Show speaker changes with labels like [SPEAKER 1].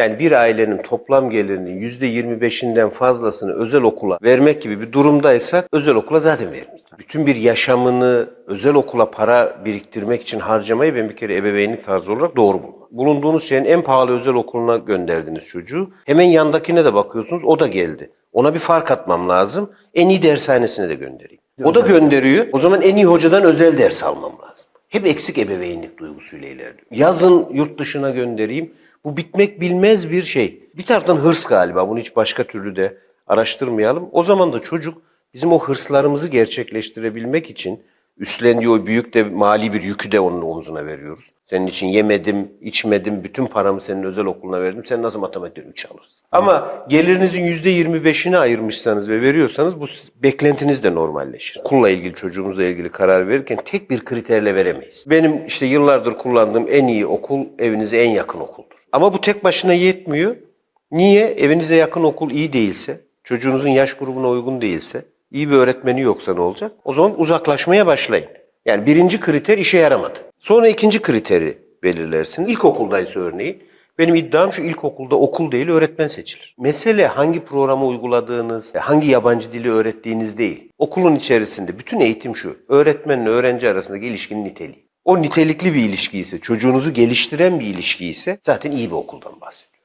[SPEAKER 1] Yani bir ailenin toplam gelirinin %25'inden fazlasını özel okula vermek gibi bir durumdaysak özel okula zaten vermeyeceğiz. Bütün bir yaşamını özel okula para biriktirmek için harcamayı ben bir kere ebeveynlik tarzı olarak doğru bulmam. Bulunduğunuz şeyin en pahalı özel okuluna gönderdiniz çocuğu. Hemen yandakine de bakıyorsunuz o da geldi. Ona bir fark atmam lazım. En iyi dershanesine de göndereyim. O da gönderiyor. O zaman en iyi hocadan özel ders almam lazım. Hep eksik ebeveynlik duygusuyla ilerliyor. Yazın yurt dışına göndereyim. Bu bitmek bilmez bir şey. Bir taraftan hırs galiba. Bunu hiç başka türlü de araştırmayalım. O zaman da çocuk bizim o hırslarımızı gerçekleştirebilmek için üstlendiği o büyük de mali bir yükü de onun omzuna veriyoruz. Senin için yemedim, içmedim, bütün paramı senin özel okuluna verdim. Sen nasıl matematikten 3 alırsın? Ama gelirinizin %25'ini ayırmışsanız ve veriyorsanız bu beklentiniz de normalleşir. Okulla ilgili, çocuğumuzla ilgili karar verirken tek bir kriterle veremeyiz. Benim işte yıllardır kullandığım en iyi okul evinize en yakın okuldur. Ama bu tek başına yetmiyor. Niye? Evinize yakın okul iyi değilse, çocuğunuzun yaş grubuna uygun değilse, iyi bir öğretmeni yoksa ne olacak? O zaman uzaklaşmaya başlayın. Yani birinci kriter işe yaramadı. Sonra ikinci kriteri belirlersin. İlkokuldaysa örneğin, benim iddiam şu ilkokulda okul değil öğretmen seçilir. Mesele hangi programı uyguladığınız, hangi yabancı dili öğrettiğiniz değil. Okulun içerisinde bütün eğitim şu. Öğretmenle öğrenci arasındaki ilişkinin niteliği. O nitelikli bir ilişki ise, çocuğunuzu geliştiren bir ilişki ise zaten iyi bir okuldan bahsediyoruz.